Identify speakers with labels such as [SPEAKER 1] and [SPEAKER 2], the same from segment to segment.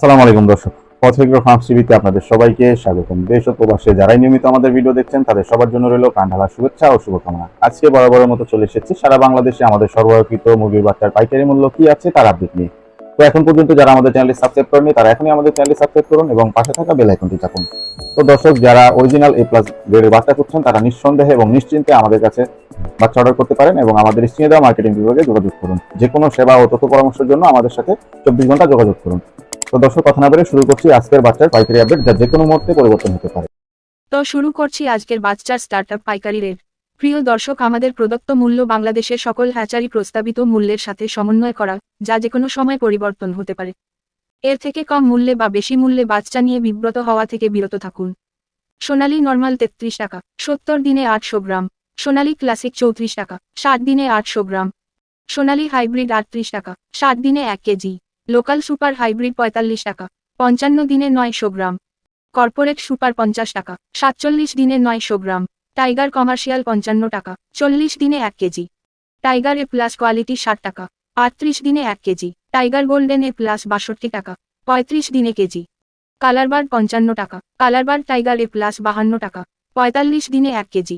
[SPEAKER 1] আসসালামু আলাইকুম দর্শক। পথেগ্র ফার্মস টিভিতে আপনাদের সবাইকে স্বাগতম। দেশ ও প্রবাসে যারাই নিয়মিত আমাদের ভিডিও দেখছেন, তাদের সবার জন্য রইল কান্ডালা শুভেচ্ছা ও শুভকামনা। আজকে বরাবরের মতো চলে এসেছি। সারা বাংলাদেশে আমাদের সরবরাহকৃত মুরগির বাচ্চার পাইকারি মূল্য কি আছে তার আপডেট নিয়ে। তো এখন পর্যন্ত যারা আমাদের চ্যানেলটি সাবস্ক্রাইব করেনি তারা এখনই আমাদের চ্যানেলটি সাবস্ক্রাইব করুন এবং পাশে থাকা বেল আইকনটি চাপুন। তো দর্শক, যারা অরিজিনাল এ প্লাস গ্রেডের বাচ্চা করছেন তারা নিঃসন্দেহে এবং নিশ্চিন্তে আমাদের কাছে বাচ্চা অর্ডার করতে পারেন এবং আমাদের স্ক্রিনে দেওয়া মার্কেটিং বিভাগে যোগাযোগ করুন। যে কোনো সেবা ও তথ্য পরামর্শের জন্য আমাদের সাথে চব্বিশ ঘণ্টা যোগাযোগ করুন। তো দর্শক, কথা না বলে শুরু করছি আজকের বাচ্চার পাইকারি আপডেট যা যে কোনো মুহূর্তে পরিবর্তন হতে পারে।
[SPEAKER 2] তো শুরু করছি আজকের বাচ্চার স্টার্টআপ পাইকারি রেট প্রিয় দর্শক, আমাদের প্রদত্ত মূল্য বাংলাদেশের সকল হ্যাচারি প্রস্তাবিত মূল্যের সাথে সমন্বয় করা, যা যে কোনো সময় পরিবর্তন হতে পারে। এর থেকে কম মূল্যে বা বেশি মূল্যে বাচ্চা নিয়ে বিব্রত হওয়া থেকে বিরত থাকুন। সোনালী নর্মাল তেত্রিশ টাকা, সত্তর দিনে আটশো গ্রাম। সোনালী ক্লাসিক চৌত্রিশ টাকা, ষাট দিনে আটশো গ্রাম। সোনালী হাইব্রিড আটত্রিশ টাকা, ষাট দিনে এক কেজি। লোকাল সুপার হাইব্রিড পঁয়তাল্লিশ টাকা, পঞ্চান্ন দিনে নয়শো গ্রাম। কর্পোরেট সুপার পঞ্চাশ টাকা, সাতচল্লিশ দিনে নয়শো গ্রাম। টাইগার কমার্শিয়াল পঞ্চান্ন টাকা, চল্লিশ দিনে এক কেজি। টাইগার এ প্লাস কোয়ালিটি ষাট টাকা, আটত্রিশ দিনে এক কেজি। টাইগার গোল্ডেন এ প্লাস বাষট্টি টাকা, পঁয়ত্রিশ দিনে কেজি। কালারবার্ড পঞ্চান্ন টাকা কালারবার্ড টাইগার এ প্লাস বাহান্ন টাকা, পঁয়তাল্লিশ দিনে এক কেজি।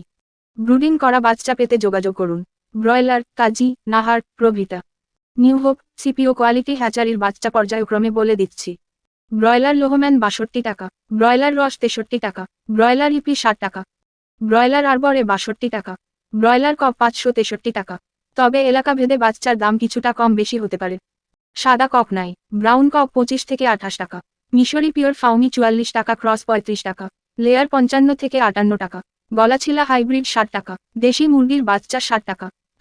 [SPEAKER 2] ব্রুডিং করা বাচ্চা পেতে যোগাযোগ করুন। ব্রয়লার, কাজী, নাহার, প্রভৃতা। নিউ হোপ, সিপিও কোয়ালিটি হ্যাচারির বাচ্চা পর্যায়ক্রমে বলে দিচ্ছি। ব্রয়লার লোহম্যান বাষট্টি টাকা, ব্রয়লার রস তেষট্টি টাকা, ব্রয়লার ইপি ষাট টাকা, ব্রয়লার আরবরে বাষট্টি টাকা, ব্রয়লার কপ পাঁচশো তেষট্টি টাকা। তবে এলাকা ভেদে বাচ্চার দাম কিছুটা কম বেশি হতে পারে। সাদা কক নাই, ব্রাউন কক পঁচিশ থেকে আঠাশ টাকা, মিশরি পিওর ফাউমি চুয়াল্লিশ টাকা, ক্রস পঁয়ত্রিশ টাকা, লেয়ার পঞ্চান্ন থেকে আটান্ন টাকা, গলাছিলা হাইব্রিড ষাট টাকা, দেশি মুরগির বাচ্চা ষাট টাকা